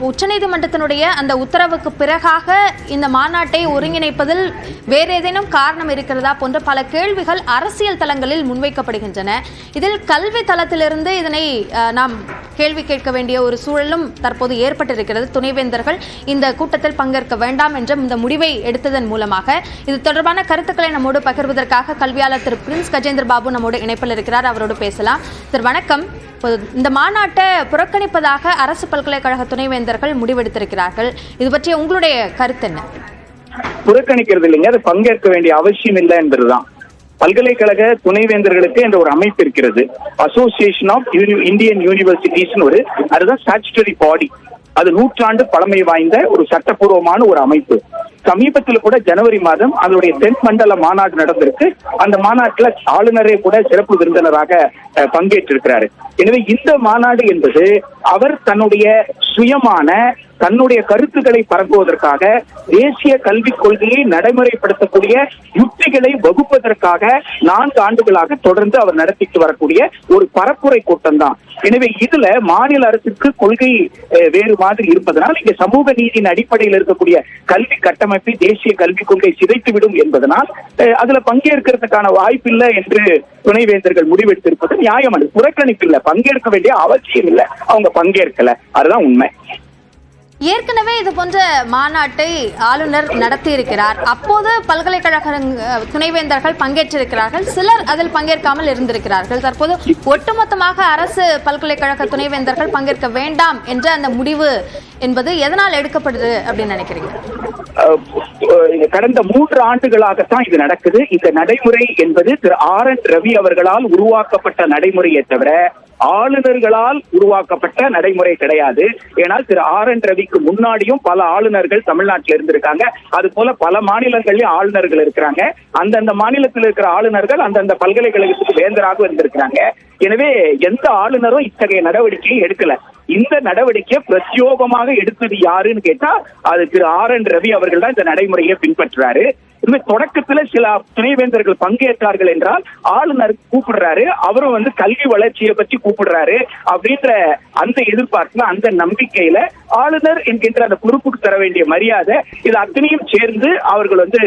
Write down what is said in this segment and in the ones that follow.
உச்சநீதிமன்றத்தினுடைய அந்த உத்தரவுக்கு பிறகாக இந்த மாநாட்டை ஒருங்கிணைப்பதில் வேறு ஏதேனும் காரணம் இருக்கிறதா போன்ற பல கேள்விகள் அரசியல் தளங்களில் முன்வைக்கப்படுகின்றன. இதில் கல்வி தளத்திலிருந்து இதனை நாம் கேள்வி கேட்க வேண்டிய ஒரு சூழலும் தற்போது ஏற்பட்டிருக்கிறது. துணைவேந்தர்கள் இந்த கூட்டத்தில் பங்கேற்க வேண்டாம் என்ற இந்த முடிவை எடுத்ததன் மூலமாக இது தொடர்பான கருத்துக்களை நம்மோடு பகிர்வதற்காக கல்வியாளர் திரு பிரின்ஸ் கஜேந்திர பாபு நம்மோடு இணைப்பில் இருக்கிறார். அவரோடு பேசலாம். திரு வணக்கம். இந்த மாநாட்டை புறக்கணிப்பதாக அரசு பல்கலைக்கழக துணைவேந்தர்கள் முடிவெடுத்திருக்கிறார்கள். இது பற்றிய உங்களுடைய கருத்து என்ன? புறக்கணிக்கிறது இல்லைங்க. அது பங்கேற்க வேண்டிய அவசியம் இல்லை என்பதுதான். பல்கலைக்கழக துணைவேந்தர்களுக்கு என்ற ஒரு அமைப்பு இருக்கிறது. அசோசியேஷன் ஆஃப் இந்தியன் யூனிவர்சிட்டிஸ் ஒரு அதுதான் ஸ்டாச்சுட்டரி பாடி அது நூற்றாண்டு பழமை வாய்ந்த ஒரு சட்டப்பூர்வமான ஒரு அமைப்பு. சமீபத்தில் கூட ஜனவரி மாதம் அதனுடைய தென் மண்டல மாநாடு நடந்திருக்கு. அந்த மாநாட்டுல ஆளுநரே கூட சிறப்பு விருந்தினராக பங்கேற்றிருக்கிறாரு. எனவே இந்த மாநாடு என்பது அவர் தன்னுடைய சுயமான தன்னுடைய கருத்துக்களை பரப்புவதற்காக தேசிய கல்விக் கொள்கையை நடைமுறைப்படுத்தக்கூடிய யுக்திகளை வகுப்பதற்காக நான்கு ஆண்டுகளாக தொடர்ந்து அவர் நடத்திட்டு வரக்கூடிய ஒரு பரப்புரை கூட்டம் தான் எனவே இதுல மாநில அரசுக்கு கொள்கை வேறு மாதிரி இருப்பதனால் இங்க சமூக நீதியின் அடிப்படையில் இருக்கக்கூடிய கல்வி கட்டமைப்பை தேசிய கல்விக் கொள்கை சிதைத்துவிடும் என்பதனால் அஹ், அதுல பங்கேற்கிறதுக்கான வாய்ப்பில்லை என்று துணைவேந்தர்கள் முடிவெடுத்திருப்பது நியாயமது புறக்கணிப்பு இல்லை பங்கேற்க வேண்டிய அவசியம் இல்லை அவங்க பங்கேற்கல. அதுதான் உண்மை. ஏற்கனவே இது போன்ற மாநாட்டை ஆளுநர் நடத்தியிருக்கிறார். அப்போது பல்கலைக்கழக துணைவேந்தர்கள் பங்கேற்றிருக்கிறார்கள். சிலர் அதில் பங்கேற்காமல் இருந்திருக்கிறார்கள். தற்போது ஒட்டுமொத்தமாக அரசு பல்கலைக்கழக துணைவேந்தர்கள் பங்கேற்க வேண்டாம் என்ற அந்த முடிவு என்பது எதனால் எடுக்கப்படுது அப்படின்னு நினைக்கிறீங்க? கடந்த மூன்று ஆண்டுகளாகத்தான் இது நடக்குது. இந்த நடைமுறை என்பது திரு ஆர் என் ரவி அவர்களால் உருவாக்கப்பட்ட நடைமுறையை தவிர ஆளுநர்களால் உருவாக்கப்பட்ட நடைமுறை கிடையாது. ஏனால் திரு ஆர் என் ரவிக்கு முன்னாடியும் பல ஆளுநர்கள் தமிழ்நாட்டில் இருந்திருக்காங்க. அது போல பல மாநிலங்கள்லயும் ஆளுநர்கள் இருக்கிறாங்க. அந்தந்த மாநிலத்தில் இருக்கிற ஆளுநர்கள் அந்தந்த பல்கலைக்கழகத்துக்கு வேந்தராக இருந்திருக்கிறாங்க எனவே எந்த ஆளுநரும் இத்தகைய நடவடிக்கையை எடுக்கல. இந்த நடவடிக்கையை பிரத்யோகமாக எடுத்தது யாருன்னு கேட்டா அது திரு ஆர் என் ரவி அவர்கள் தான் இந்த நடைமுறையை பின்பற்றுறாரு. இந்த தொடக்கத்துல சில துணைவேந்தர்கள் பங்கேற்றார்கள் என்றால் ஆளுநர் கூப்பிடுறாரு அவரும் வந்து கல்வி வளர்ச்சியை பற்றி கூப்பிடுறாரு அப்படின்ற அந்த எதிர்பார்ப்புல அந்த நம்பிக்கையில ஆளுநர் என்கின்ற அந்த பொறுப்புக்கு தர வேண்டிய மரியாதை இது அத்தனையும் சேர்ந்து அவர்கள் வந்து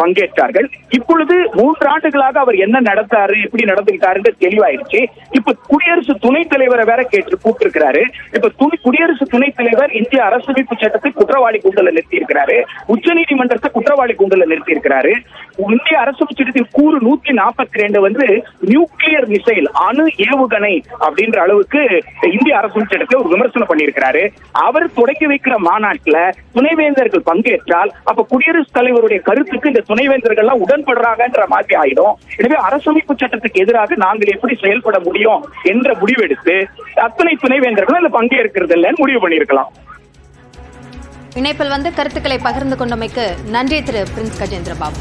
பங்கேற்றார்கள். இப்பொழுது மூன்று ஆண்டுகளாக அவர் என்ன நடத்தாரு எப்படி நடந்துகிட்டாருன்னு தெளிவாயிருச்சு இப்ப குடியரசு துணைத் தலைவரை வேற கேட்டு கூப்பிட்டிருக்கிறாரு. இப்ப துணை குடியரசு துணைத் தலைவர் இந்திய அரசமைப்பு சட்டத்தை குற்றவாளி கூண்டல நிறுத்தி இருக்கிறாரு உச்சநீதிமன்றத்தை குற்றவாளி கூண்டல நிறுத்தி இருக்கிறாரு இந்திய அரசமைப்பு சட்டத்தின் கூறு நூத்தி நாற்பத்தி ரெண்டு வந்து நியூக்ளியர் மிசைல் அணு ஏவுகணை அப்படின்ற அளவுக்கு இந்திய அரசமைப்பு சட்டத்தை ஒரு விமர்சனம் பண்ணியிருக்கிறாரு. அவர் தொடக்கி வைக்கிற மாநாட்டில் துணைவேந்தர்கள் பங்கேற்றால் அப்ப குடியரசுத் தலைவருடைய கருத்து கருத்துக்கு இந்த துணைவேந்தர்கள் எல்லாம் உடன்படுறாங்கன்ற மாதிரி ஆயிடும். எனவே அரசமைப்பு சட்டத்துக்கு எதிராக நாங்கள் எப்படி செயல்பட முடியும் என்ற முடிவெடுத்து அத்தனை துணைவேந்தர்களும் அதுல பங்கேற்கிறது இல்லைன்னு முடிவு பண்ணியிருக்கலாம். இணைப்பில் வந்து கருத்துக்களை பகிர்ந்து கொண்டமைக்கு நன்றி திரு பிரின்ஸ் கஜேந்திர பாபு